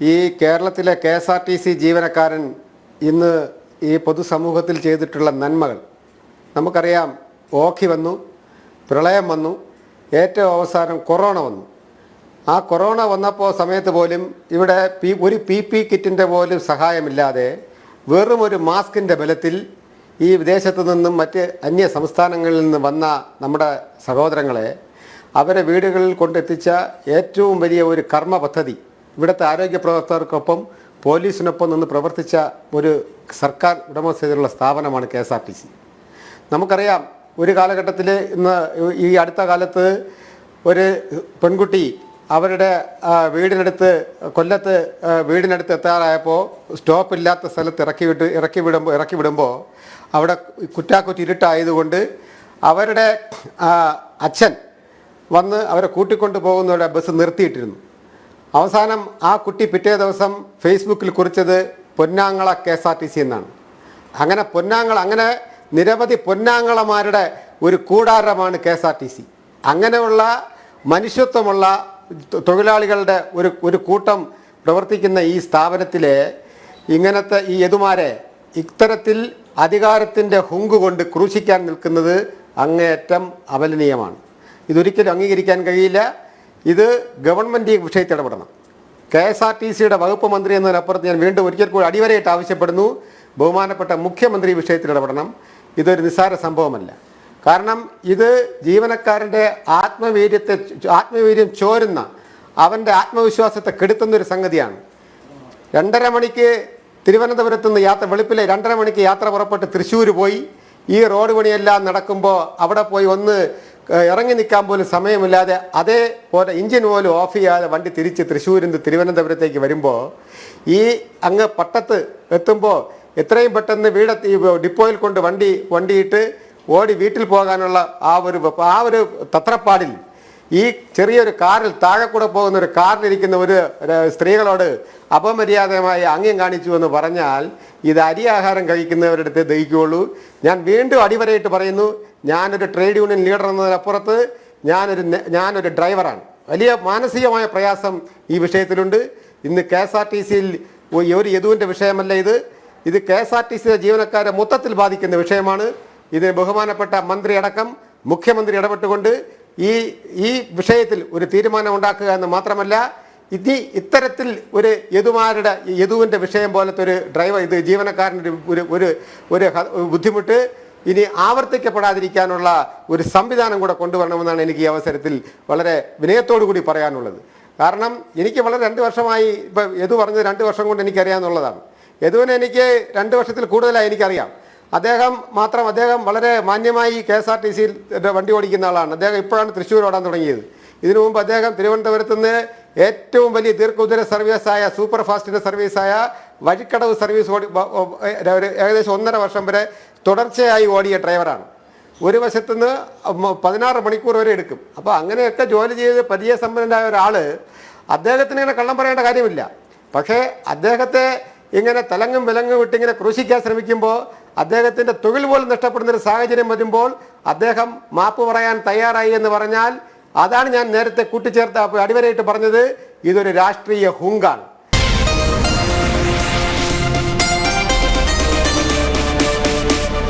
ഈ കേരളത്തിലെ K S R T C ജീവനക്കാരൻ ഇന്ന് ഈ പൊതുസമൂഹത്തിൽ ചെയ്തിട്ടുള്ള നന്മകൾ. നമുക്കറിയാം ഓഖി വന്നു പ്രളയം വന്നു ഏറ്റവും അവസാനം കൊറോണ വന്നു. ആ കൊറോണ വന്നപ്പോൾ സമയത്ത് പോലും ഇവിടെ പി ഒരു പി പി കിറ്റിന്റെ പോലും സഹായമില്ലാതെ വെറും ഒരു മാസ്കിന്റെ ബലത്തിൽ ഈ വിദേശത്തു നിന്നും മറ്റ് അന്യ സംസ്ഥാനങ്ങളിൽ നിന്ന് വന്ന നമ്മുടെ സഹോദരങ്ങളെ അവരെ വീടുകളിൽ കൊണ്ടെത്തിച്ച ഏറ്റവും വലിയ ഒരു കർമ്മ പദ്ധതി ഇവിടുത്തെ ആരോഗ്യ പ്രവർത്തകർക്കൊപ്പം പോലീസിനൊപ്പം നിന്ന് പ്രവർത്തിച്ച ഒരു സർക്കാർ ഉടമസ്ഥതയിലുള്ള സ്ഥാപനമാണ് K S R T C. നമുക്കറിയാം ഒരു കാലഘട്ടത്തിൽ ഇന്ന് ഈ അടുത്ത കാലത്ത് ഒരു പെൺകുട്ടി അവരുടെ വീടിനടുത്ത് കൊല്ലത്ത് വീടിനടുത്ത് എത്താറായപ്പോൾ സ്റ്റോപ്പ് ഇല്ലാത്ത സ്ഥലത്ത് ഇറക്കി വിട്ട് ഇറക്കി വിടുമ്പോൾ ഇറക്കി വിടുമ്പോൾ അവിടെ കുറ്റാക്കുറ്റി ഇരുട്ടായതുകൊണ്ട് അവരുടെ അച്ഛൻ വന്ന് അവരെ കൂട്ടിക്കൊണ്ട് പോകുന്നവരുടെ ബസ് നിർത്തിയിട്ടിരുന്നു. അവസാനം ആ കുട്ടി പിറ്റേ ദിവസം ഫേസ്ബുക്കിൽ കുറിച്ചത് പൊന്നാങ്ങള K S R T C എന്നാണ്. അങ്ങനെ പൊന്നാങ്ങള അങ്ങനെ നിരവധി പൊന്നാങ്ങളമാരുടെ ഒരു കൂടാരമാണ് K S R T C. അങ്ങനെയുള്ള മനുഷ്യത്വമുള്ള തൊഴിലാളികളുടെ ഒരു ഒരു കൂട്ടം പ്രവർത്തിക്കുന്ന ഈ സ്ഥാപനത്തിലെ ഇങ്ങനത്തെ ഈ യതുമാരെ ഇത്തരത്തിൽ അധികാരത്തിന്റെ ഹുങ്ക് കൊണ്ട് ക്രൂശിക്കാൻ നിൽക്കുന്നത് അങ്ങേയറ്റം അപലനീയമാണ്. ഇതൊരിക്കലും അംഗീകരിക്കാൻ കഴിയില്ല. ഇത് ഗവൺമെന്റ് ഈ വിഷയത്തിൽ ഇടപെടണം. കെ എസ് ആർ ടി സിയുടെ വകുപ്പ് മന്ത്രി എന്നതിനപ്പുറത്ത് ഞാൻ വീണ്ടും ഒരിക്കൽ കൂടി അടിവരയിട്ട് ആവശ്യപ്പെടുന്നു. ബഹുമാനപ്പെട്ട മുഖ്യമന്ത്രി വിഷയത്തിൽ ഇടപെടണം. ഇതൊരു നിസ്സാര സംഭവമല്ല. കാരണം ഇത് ജീവനക്കാരന്റെ ആത്മവീര്യത്തെ ആത്മവീര്യം ചോരുന്ന അവന്റെ ആത്മവിശ്വാസത്തെ കെടുത്തുന്ന ഒരു സംഗതിയാണ്. രണ്ടര മണിക്ക് തിരുവനന്തപുരത്ത് നിന്ന് യാത്ര വെളുപ്പിലെ രണ്ടര മണിക്ക് യാത്ര പുറപ്പെട്ട് തൃശ്ശൂർ പോയി. ഈ റോഡ് പണിയെല്ലാം നടക്കുമ്പോൾ അവിടെ പോയി ഒന്ന് ഇറങ്ങി നിൽക്കാൻ പോലും സമയമില്ലാതെ അതേപോലെ ഇഞ്ചിൻ പോലും ഓഫ് ചെയ്യാതെ വണ്ടി തിരിച്ച് തൃശ്ശൂരിൽ നിന്ന് തിരുവനന്തപുരത്തേക്ക് വരുമ്പോൾ ഈ അങ്ങ് പട്ടത്ത് എത്തുമ്പോൾ എത്രയും പെട്ടെന്ന് വീട് ഡിപ്പോയിൽ കൊണ്ട് വണ്ടി വണ്ടിയിട്ട് ഓടി വീട്ടിൽ പോകാനുള്ള ആ ഒരു ആ ഒരു തത്രപ്പാടിൽ ഈ ചെറിയൊരു കാറിൽ താഴെ കൂടെ പോകുന്ന ഒരു കാറിലിരിക്കുന്ന ഒരു സ്ത്രീകളോട് അപമര്യാദമായി അംഗ്യം കാണിച്ചു എന്ന് പറഞ്ഞാൽ ഇത് അരി ആഹാരം കഴിക്കുന്നവരുടെ അടുത്ത് ദഹിക്കുകയുള്ളൂ. ഞാൻ വീണ്ടും അടിവരയിട്ട് പറയുന്നു ഞാനൊരു ട്രേഡ് യൂണിയൻ ലീഡർ എന്നതിനപ്പുറത്ത് ഞാനൊരു ഞാനൊരു ഡ്രൈവറാണ്. വലിയ മാനസികമായ പ്രയാസം ഈ വിഷയത്തിലുണ്ട്. ഇന്ന് കെ എസ് ആർ ടി സിയിൽ ഒരു യദുവിന്റെ വിഷയമല്ല ഇത്. ഇത് കെ എസ് ആർ ടി സിയുടെ ജീവനക്കാരെ മൊത്തത്തിൽ ബാധിക്കുന്ന വിഷയമാണ്. ഇതിന് ബഹുമാനപ്പെട്ട മന്ത്രി അടക്കം മുഖ്യമന്ത്രി ഇടപെട്ടുകൊണ്ട് ഈ ഈ വിഷയത്തിൽ ഒരു തീരുമാനം ഉണ്ടാക്കുക എന്ന് മാത്രമല്ല ഇനി ഇത്തരത്തിൽ ഒരു യതുമാരുടെ യതുവിന്റെ വിഷയം പോലത്തെ ഒരു ഡ്രൈവർ ഇത് ജീവനക്കാരന്റെ ഒരു ഒരു ഒരു ബുദ്ധിമുട്ട് ഇനി ആവർത്തിക്കപ്പെടാതിരിക്കാനുള്ള ഒരു സംവിധാനം കൂടെ കൊണ്ടുവരണമെന്നാണ് എനിക്ക് ഈ അവസരത്തിൽ വളരെ വിനയത്തോടു കൂടി പറയാനുള്ളത്. കാരണം എനിക്ക് വളരെ രണ്ട് വർഷമായി ഇപ്പം യതു പറഞ്ഞത് രണ്ട് വർഷം കൊണ്ട് എനിക്കറിയാമെന്നുള്ളതാണ് യദുവിനെ എനിക്ക് രണ്ട് വർഷത്തിൽ കൂടുതലായി എനിക്കറിയാം. അദ്ദേഹം മാത്രം അദ്ദേഹം വളരെ മാന്യമായി കെ എസ് ആർ ടി സിയിൽ വണ്ടി ഓടിക്കുന്ന ആളാണ്. അദ്ദേഹം ഇപ്പോഴാണ് തൃശ്ശൂർ ഓടാൻ തുടങ്ങിയത്. ഇതിനു മുമ്പ് അദ്ദേഹം തിരുവനന്തപുരത്ത് നിന്ന് ഏറ്റവും വലിയ ദീർഘദൂര സർവീസായ സൂപ്പർ ഫാസ്റ്റിന്റെ സർവീസായ വഴിക്കടവ് സർവീസ് ഓടി ഏകദേശം ഒന്നര വർഷം വരെ തുടർച്ചയായി ഓടിയ ഡ്രൈവറാണ്. ഒരു വശത്തുനിന്ന് നിന്ന് പതിനാറ് മണിക്കൂർ വരെ എടുക്കും. അപ്പോൾ അങ്ങനെയൊക്കെ ജോലി ചെയ്ത് പരിചയസമ്പന്നനായ ഒരാൾ അദ്ദേഹത്തിന് ഇങ്ങനെ കള്ളം പറയേണ്ട കാര്യമില്ല. പക്ഷേ അദ്ദേഹത്തെ ഇങ്ങനെ തലങ്ങും വിലങ്ങും വിട്ടിങ്ങനെ ക്രൂശിക്കാൻ ശ്രമിക്കുമ്പോൾ അദ്ദേഹത്തിന്റെ തൊഴിൽ പോലും നഷ്ടപ്പെടുന്ന ഒരു സാഹചര്യം വരുമ്പോൾ അദ്ദേഹം മാപ്പ് പറയാൻ തയ്യാറായി എന്ന് പറഞ്ഞാൽ അതാണ് ഞാൻ നേരത്തെ കൂട്ടിച്ചേർത്ത് അടിവരയിട്ട് പറഞ്ഞത്. ഇതൊരു രാഷ്ട്രീയ ഹുങ്കാണ്.